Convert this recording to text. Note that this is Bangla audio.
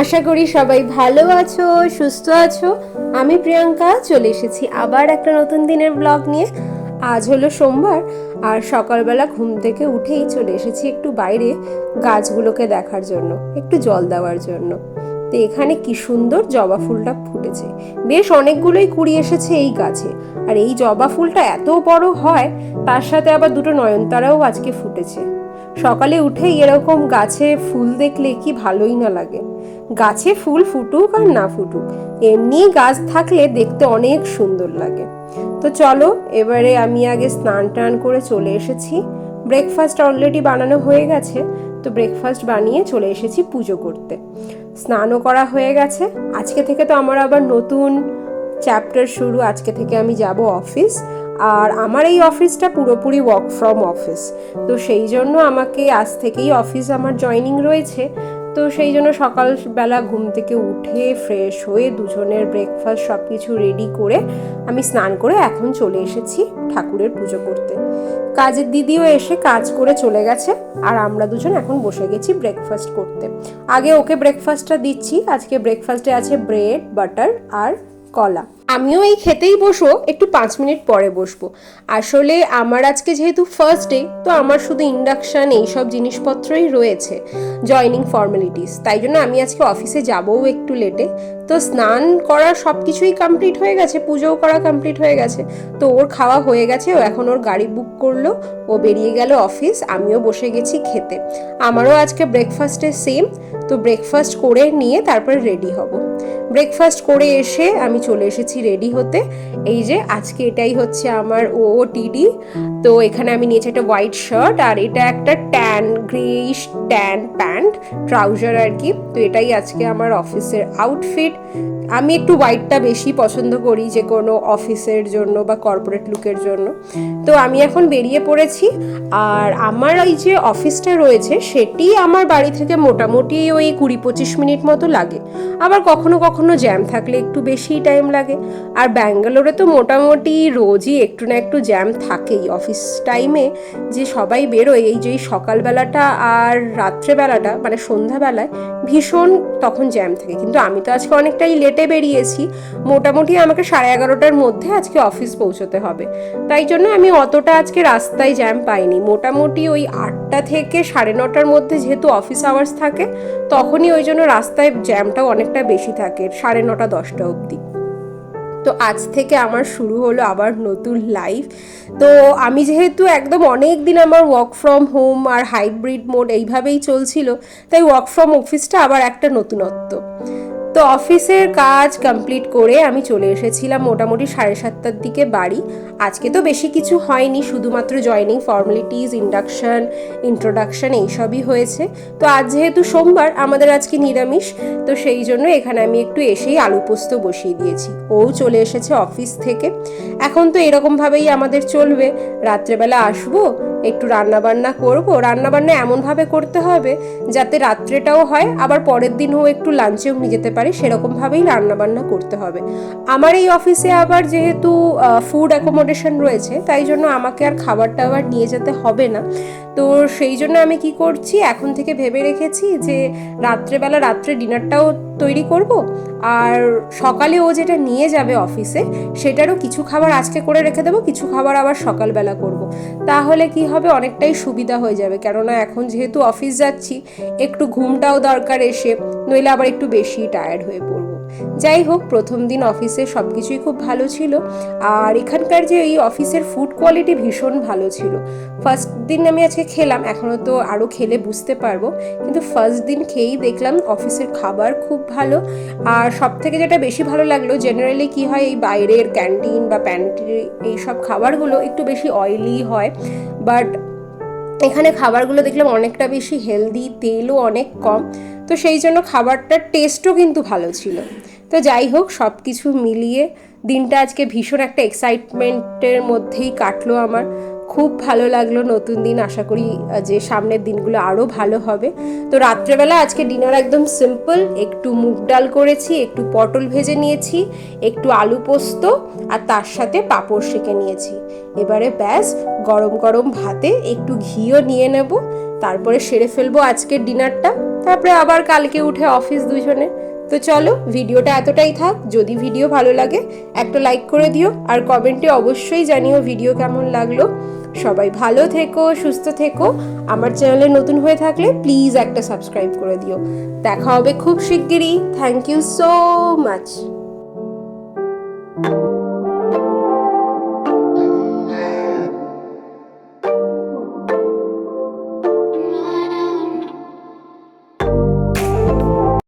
আশা করি সবাই ভালো আছো, সুস্থ আছো। আমি প্রিয়াঙ্কা, চলে এসেছি আবার একটা নতুন দিনের ব্লগ নিয়ে। আজ হলো সোমবার, আর সকালবেলা ঘুম থেকে উঠেই চলে এসেছি একটু বাইরে গাছগুলোকে দেখার জন্য, একটু জল দেওয়ার জন্য। তো এখানে কি সুন্দর জবা ফুলটা ফুটেছে। বেশ অনেকগুলোই কুড়ি এসেছে এই গাছে। আর এই জবা ফুলটা এত বড় হয়, তার সাথে আবার দুটো নয়নতারাও আজকে ফুটেছে। সকালে উঠেই এরকম গাছে ফুল দেখলে কি ভালোই না লাগে। গাছে ফুল ফুটুক আর না ফুটুক, এমনি গাছ থাকলে দেখতে অনেক সুন্দর লাগে। তো চলো, এবারে আমি আগে স্নান টান করে চলে এসেছি। ব্রেকফাস্ট অলরেডি বানানো হয়ে গেছে, তো ব্রেকফাস্ট বানিয়ে চলে এসেছি পুজো করতে। স্নানও করা হয়ে গেছে। আজকে থেকে তো আমার আবার নতুন চ্যাপ্টার শুরু। আজকে থেকে আমি যাব অফিস আর আমার এই অফিসটা পুরোপুরি ওয়ার্ক ফ্রম অফিস তো সেই জন্য আমাকে আজ থেকেই অফিস আমার জয়নিং রয়েছে। তো সেই জন্য সকালবেলা ঘুম থেকে উঠে ফ্রেশ হয়ে দুজনের ব্রেকফাস্ট সব কিছু রেডি করে আমি স্নান করে এখন চলে এসেছি ঠাকুরের পুজো করতে। কাজের দিদিও এসে কাজ করে চলে গেছে আর আমরা দুজন এখন বসে গেছি ব্রেকফাস্ট করতে। আগে ওকে ব্রেকফাস্টটা দিচ্ছি। আজকে ব্রেকফাস্টে আছে ব্রেড বাটার আর কলা। আমিও এই খেতেই বসবো, একটু পাঁচ মিনিট পরে বসবো। আসলে আমার আজকে যেহেতু ফার্স্ট ডে তো আমার শুধু ইন্ডাকশান এইসব জিনিসপত্রই রয়েছে জয়নিং ফর্মালিটিস তাই জন্য আমি আজকে অফিসে যাবও একটু লেটে তো স্নান করা সব কিছুই কমপ্লিট হয়ে গেছে, পুজোও করা কমপ্লিট হয়ে গেছে। তো ওর খাওয়া হয়ে গেছে, ও এখন ওর গাড়ি বুক করল, ও বেরিয়ে গেল অফিস আমিও বসে গেছি খেতে। আমারও আজকে ব্রেকফাস্টে সেম তো ব্রেকফাস্ট করে নিয়ে তারপরে রেডি হব। ব্রেকফাস্ট করে এসে আমি চলে এসেছি রেডি হতে। এই যে, আজকে এটাই হচ্ছে আমার ও টিডি তো এখানে আমি নিয়েছি একটা হোয়াইট শার্ট আর এটা একটা tan greyish tan pant trouser আর কি। তো এটাই আজকে আমার অফিসের আউটফিট আমি একটু হোয়াইটটা বেশি পছন্দ করি যে কোনো অফিসের জন্য বা কর্পোরেট লুকের জন্য। তো আমি এখন বেরিয়ে পড়েছি আর আমার এই যে অফিসটা রয়েছে, সেটি আমার বাড়ি থেকে মোটামুটি ওই কুড়ি পঁচিশ মিনিট মতো লাগে। আবার কখনো কখনো জ্যাম থাকলে একটু বেশি টাইম লাগে। আর ব্যাঙ্গালোরে তো মোটামুটি রোজই একটু না একটু জ্যাম থাকেই। অফিস টাইমে যে সবাই বেরোয়, এই যে সকালবেলাটা আর রাত্রেবেলাটা মানে সন্ধ্যাবেলায় ভীষণ তখন জ্যাম থাকে। কিন্তু আমি তো আজকে অনেকটাই লেটে বেরিয়েছি। মোটামুটি আমাকে সাড়ে এগারোটার মধ্যে আজকে অফিস পৌঁছতে হবে। তাই জন্য আমি অতটা আজকে রাস্তায় জ্যাম পাইনি। মোটামুটি ওই আটটা থেকে সাড়ে নটার মধ্যে যেহেতু অফিস আওয়ার্স থাকে, তখনই ওই জন্য রাস্তায় জ্যামটাও অনেকটা বেশি থাকে, সাড়ে নটা দশটা অবধি। তো আজ থেকে আমার শুরু হলো আবার নতুন লাইফ তো আমি যেহেতু একদম অনেক দিন আমার ওয়ার্ক ফ্রম হোম আর হাইব্রিড মোড এইভাবেই চলছিল, তাই ওয়ার্ক ফ্রম অফিসটা আবার একটা নতুনত্ব। তো অফিসের কাজ কমপ্লিট করে আমি চলে এসেছিলাম মোটামুটি সাড়ে সাতটার দিকে বাড়ি। আজকে তো বেশি কিছু হয়নি, শুধুমাত্র জয়নিং ফর্মালিটিস ইন্ডাকশন ইন্ট্রোডাকশন এইসবই হয়েছে। তো আজ যেহেতু সোমবার, আমাদের আজকে নিরামিষ, তো সেই জন্য এখানে আমি একটু এসেই আলু পোস্ত বসিয়ে দিয়েছি। ও চলে এসেছে অফিস থেকে। এখন তো এরকমভাবেই আমাদের চলবে। রাত্রেবেলা আসব একটু রান্না বান্না করব। রান্না বান্না এমনভাবে করতে হবে যাতে রাত্রেটাও হয়, আবার পরের দিনও একটু লাঞ্চেও নিয়ে যেতে পারি। সেরকমভাবেই রান্না বান্না করতে হবে। আমার এই অফিসে আবার যেহেতু ফুড অ্যাকোমোডেশন রয়েছে, তাই জন্য আমাকে আর খাবার টাবার নিয়ে যেতে হবে না। তো সেই জন্য আমি কি করছি? এখন থেকে ভেবে রেখেছি যে রাত্রেবেলা রাত্রে ডিনারটাও তৈরি করব। আর সকালে ও যেটা নিয়ে যাবে অফিসে, সেটারও কিছু খাবার আজকে করে রেখে দেবো, কিছু খাবার আবার সকালবেলা করব। তাহলে কি হবে? অনেকটাই সুবিধা হয়ে যাবে। কেননা এখন যেহেতু অফিস যাচ্ছি, একটু ঘুমটাও দরকার এসে, নইলে আবার একটু বেশি টায়ার্ড হয়ে পড়ব। যাই হোক, প্রথম দিন অফিসে সব কিছুই খুব ভালো ছিল। আর এখানকার যে এই অফিসের ফুড কোয়ালিটি ভীষণ ভালো ছিল। ফার্স্ট দিন আমি আজকে খেলাম এখনও তো আরও খেলে বুঝতে পারব। কিন্তু ফার্স্ট দিন খেয়েই দেখলাম অফিসের খাবার খুব ভালো। আর সব থেকে যেটা বেশি ভালো লাগল জেনারেলি কি হয়, এই বাইরের ক্যান্টিন বা প্যান্ট্রি এইসব খাবারগুলো একটু বেশি অয়েলি হয়। বাট এখানে খাবারগুলো দেখলাম অনেকটা বেশি হেলদি তেলও অনেক কম। তো সেই জন্য খাবারটার টেস্টও কিন্তু ভালো ছিল। তো যাই হোক সব কিছু মিলিয়ে দিনটা আজকে ভীষণ একটা এক্সাইটমেন্টের মধ্যেই কাটলো আমার। খুব ভালো লাগল নতুন দিন। আশা করি যে সামনের দিনগুলো আরও ভালো হবে। তো রাত্রেবেলা আজকে ডিনার একদম সিম্পল একটু মুগ ডাল করেছি, একটু পটল ভেজে নিয়েছি, একটু আলু পোস্ত, আর তার সাথে পাঁপড় সেঁকে নিয়েছি। এবারে ব্যাস, গরম গরম ভাতে একটু ঘিও নিয়ে নেব। তারপরে সেরে ফেলব আজকের ডিনারটা তারপরে আবার কালকে উঠে অফিস দুজনে। তো চলো, ভিডিওটা এতটাই থাক। যদি ভিডিও ভালো লাগে, একটা লাইক করে দিও। আর কমেন্টে অবশ্যই জানিও ভিডিও কেমন লাগল। সবাই ভালো থেকো, সুস্থ থেকো। আমার চ্যানেলে নতুন হয়ে থাকলে প্লিজ একটা সাবস্ক্রাইব করে দিও। দেখা হবে খুব শিগগিরই। Thank you so much